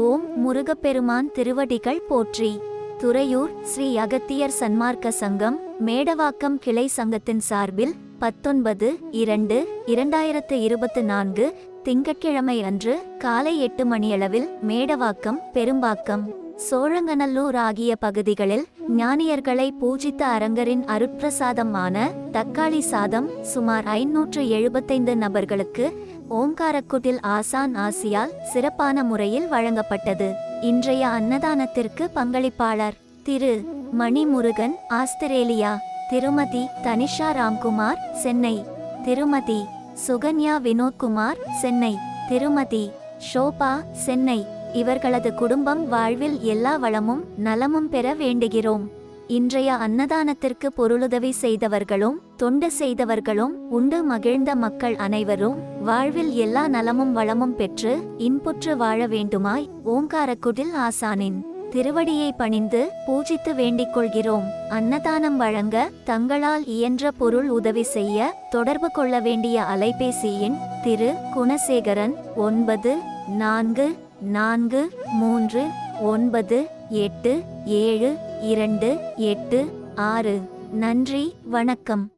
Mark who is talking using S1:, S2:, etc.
S1: ஓம் முருகப்பெருமான் திருவடிகள் போற்றி. துறையூர் ஸ்ரீ அகத்தியர் சன்மார்க்க சங்கம் மேடவாக்கம் கிளை சங்கத்தின் சார்பில் பத்தொன்பது இரண்டு இரண்டாயிரத்து இருபத்து நான்கு திங்கட்கிழமை அன்று காலை எட்டு மணியளவில் மேடவாக்கம் பெரும்பாக்கம். சோழங்கநல்லூர் ஆகிய பகுதிகளில் ஞானியர்களை பூஜித்த அரங்கரின் அருட்பிரசாதமான தக்காளி சாதம் சுமார் ஐநூற்று எழுபத்தைந்து நபர்களுக்கு ஓங்காரக்குட்டில் ஆசான் ஆசியால் சிறப்பான முறையில் வழங்கப்பட்டது. இன்றைய அன்னதானத்திற்கு பங்களிப்பாளர் திரு. மணிமுருகன் ஆஸ்திரேலியா. திருமதி தனிஷா ராம்குமார் சென்னை. திருமதி சுகன்யா வினோத்குமார் சென்னை. திருமதி ஷோபா சென்னை. இவர்களது குடும்பம் வாழ்வில் எல்லா வளமும் நலமும் பெற வேண்டுகிறோம். இன்றைய அன்னதானத்திற்கு பொருளுதவி செய்தவர்களும் தொண்டு செய்தவர்களும் உண்டு மகிழ்ந்த மக்கள் அனைவரும் வாழ்வில் எல்லா நலமும் வளமும் பெற்று இன்புற்று வாழ வேண்டுமாய் ஓங்காரக்குடில் ஆசானின் திருவடியை பணிந்து பூஜித்து வேண்டிக் கொள்கிறோம். அன்னதானம் வழங்க தங்களால் இயன்ற பொருள் உதவி செய்ய தொடர்பு கொள்ள வேண்டிய அலைபேசி எண் திரு குணசேகரன் ஒன்பது நான்கு நான்கு மூன்று ஒன்பது எட்டு ஏழு இரண்டு எட்டு ஆறு. நன்றி வணக்கம்.